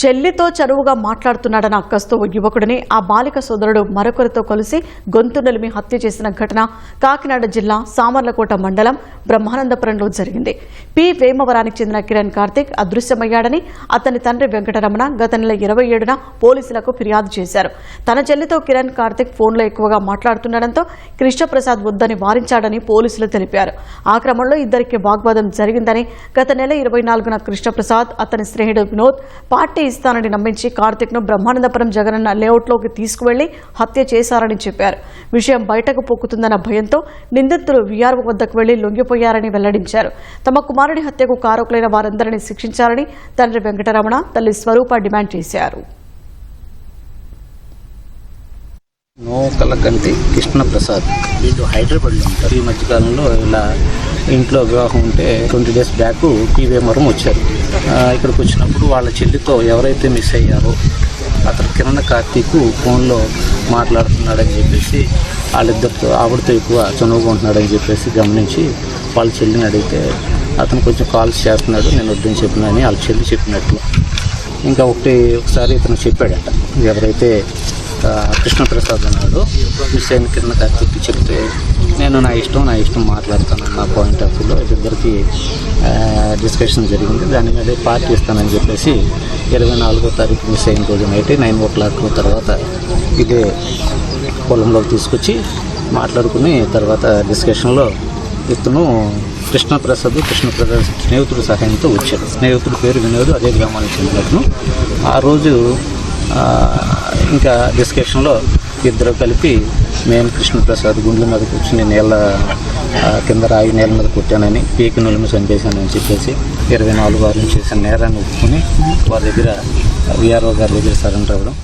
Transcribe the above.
చెల్లితో చరువుగా మాట్లాడుతున్నాడన్న అక్కస్తో ఓ యువకుడిని ఆ బాలిక సోదరుడు మరొకరితో కలిసి గొంతు నలిమి హత్య చేసిన ఘటన కాకినాడ జిల్లా సామర్లకోట మండలం బ్రహ్మానందపురంలో జరిగింది. పి. వేమవరానికి చెందిన కిరణ్ కార్తిక్ అదృశ్యమయ్యాడని అతని తండ్రి వెంకటరమణ గత నెల ఇరవై ఏడున పోలీసులకు ఫిర్యాదు చేశారు. తన చెల్లితో కిరణ్ కార్తిక్ ఫోన్లో ఎక్కువగా మాట్లాడుతుండటంతో కృష్ణప్రసాద్ వద్దని వారించాడని పోలీసులు తెలిపారు. ఆ క్రమంలో ఇద్దరికి వాగ్వాదం జరిగిందని గత నెల ఇరవై నాలుగున కృష్ణప్రసాద్ అతని స్నేహితుడు వినోద్ పార్టీ ఇస్తానని నమ్మించి కార్తిక్ను బ్రహ్మానందపురం జగనన్న లేఅవుట్లోకి తీసుకువెళ్ళి హత్య చేశారని చెప్పారు. విషయం బయటకు పొక్కుతుందన్న భయంతో నిందితులు వీఆర్ఓ వద్దకు వెళ్ళి లొంగిపోయారని వెల్లడించారు. తమ కుమారుడి హత్యకు కారకులైన వారందరినీ శిక్షించాలని తండ్రి వెంకటరమణ తల్లి స్వరూప డిమాండ్ చేశారు. నోకలకంటి కృష్ణప్రసాద్. వీళ్ళు హైదరాబాద్లో ఉంటారు. ఈ మధ్యకాలంలో ఇలా ఇంట్లో వివాహం ఉంటే ట్వంటీ డేస్ బ్యాక్ పీవేమరం వచ్చారు. ఇక్కడికి వచ్చినప్పుడు వాళ్ళ చెల్లితో ఎవరైతే మిస్ అయ్యారో అతను కిరణ్ కార్తీక్ ఫోన్లో మాట్లాడుతున్నాడని చెప్పేసి వాళ్ళిద్దరితో ఆవిడతో ఎక్కువ చనువుకుంటున్నాడని చెప్పేసి గమనించి వాళ్ళ చెల్లిని అడిగితే అతను కొంచెం కాల్స్ చేస్తున్నాడు నేను వద్దని చెప్పినా అని వాళ్ళ చెల్లి చెప్పినట్టు ఇంకా ఒకటి ఒకసారి ఇతను చెప్పాడట ఎవరైతే కృష్ణప్రసాద్ అన్నాడు మిస్ అయిన కిరణ్ కార్తీక్ చెప్తే నేను నా ఇష్టం నా ఇష్టం మాట్లాడతాను నా పాయింట్ ఆఫ్ వ్యూలో ఇద్దరికి డిస్కషన్ జరిగింది. దాని మీద పార్టీ ఇస్తానని చెప్పేసి ఇరవై నాలుగో తారీఖు మిస్ అయిన రోజు నైట్ నైన్ ఓ క్లాక్ తర్వాత ఇదే పొలంలోకి తీసుకొచ్చి మాట్లాడుకుని తర్వాత డిస్కషన్లో ఇతను కృష్ణప్రసాద్ కృష్ణప్రసాద్ స్నేహితుడు సహాయంతో వచ్చాడు. స్నేహితుడు పేరు వినోద్ అదే గ్రామానికి చెందిన అతను. ఆ రోజు ఇంకా డిస్కషన్లో ఇద్దరు కలిపి నేను కృష్ణప్రసాద్ గుండెల మీద కూర్చుని నీళ్ళ కింద రాయి నేల మీద కొట్టానని పీకి నులిమి చంపేశానని చెప్పేసి ఇరవై నాలుగు వారం చేసిన నేరాన్ని ఒప్పుకొని వారి దగ్గర విఆర్ఓ గారి దగ్గర సరెండర్ అవ్వడం.